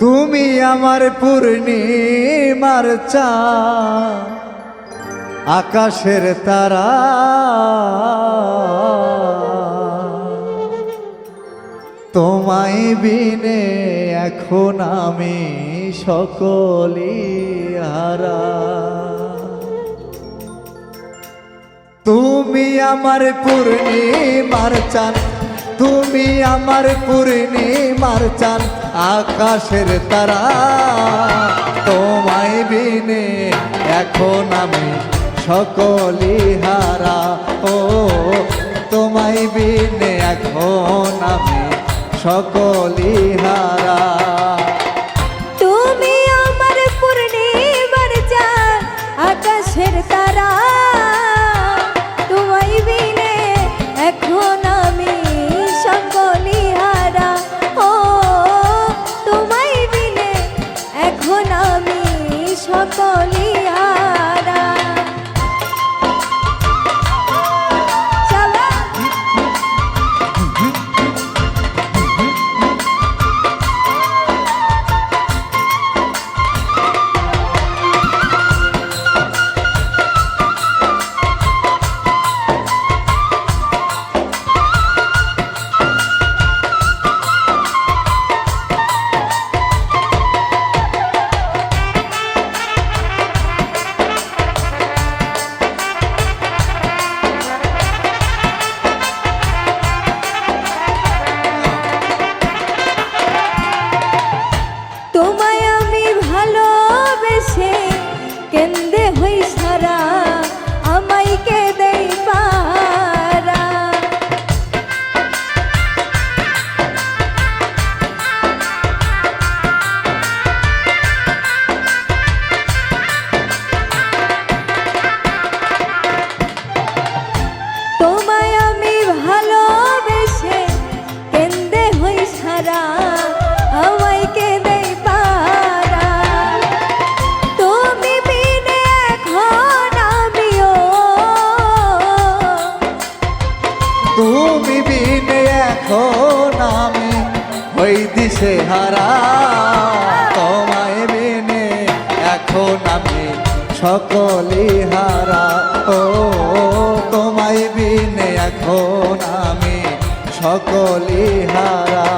তুমি আমার পূর্ণিমার চা। আকাশের তারা। তোমায় বিনে এখন আমি সকলি হারা। তুমি আমার পূর্ণিমার চান, তুমি আমার পূর্ণিমার চান। আকাশের তারা তোমায় বিনে এখন আমি সকলি হারা। ও তোমায় বিনে এখন আমি সকলি দিশে হারা। তোমায় মেনে এখন আমি সকলে হারা। ও, তোমায় বিনে এখন আমি সকলি হারা।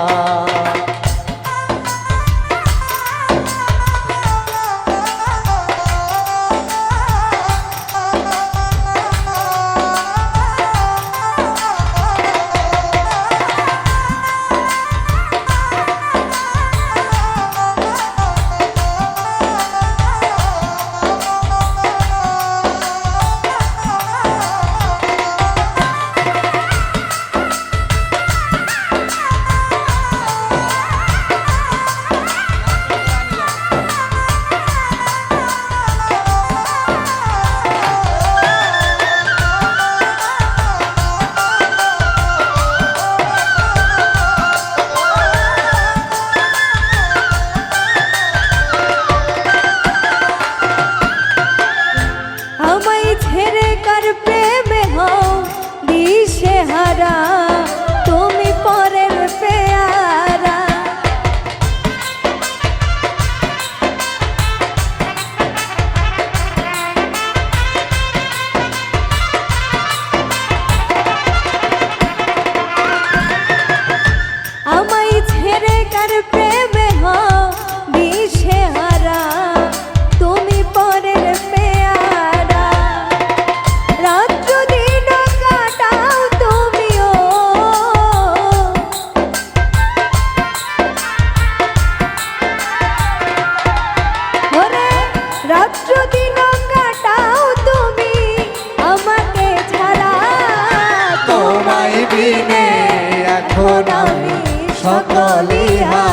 সকলি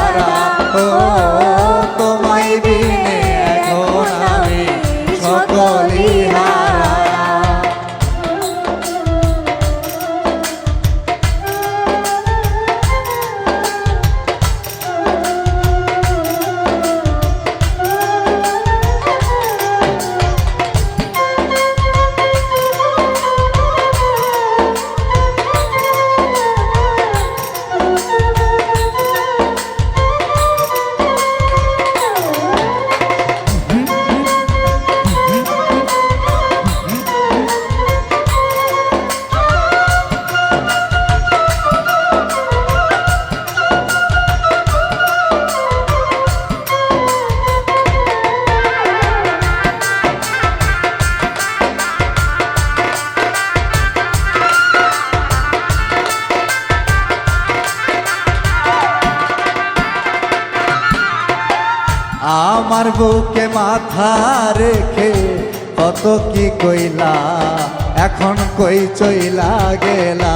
আমার বুকে মাথা রেখে কত কি কইলা? এখন কই চইলা গেলা?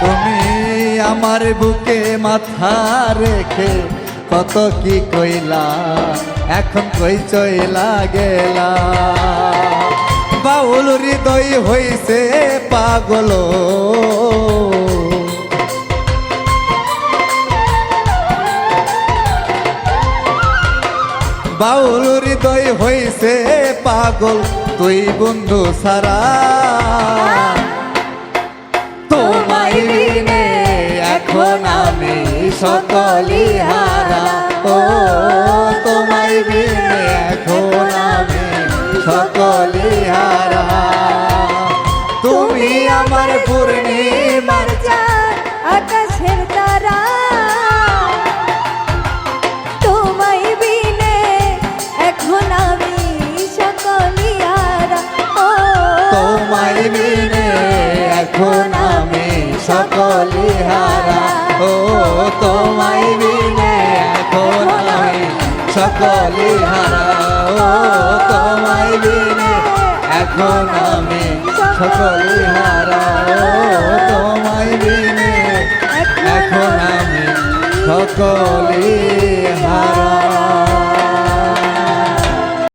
তুমি আমার বুকে মাথা রেখে কত কি কইলা? এখন কই চইলা গেলা বাউল হৃদয় হইছে পাগল। বাউল হৃদয় হইছে পাগল, তুই বন্ধু সারা তোমায় বিনে এখন আমি সকলি হারা। ও বিনে এখন আমি সকলি হারা। তুমি আমার পূর্ণিমার চাঁদ আকাশের তারা। তোমায় বিনে এখন আমি সকলি হারা। ও, তোমায় এখন আমি সকলি হারা। ও, তোমায় বিনে সকলি হারাও তোমায় বিনে এখন আমি সকলি হারাও তোমায় বিনে এখন আমি সকলি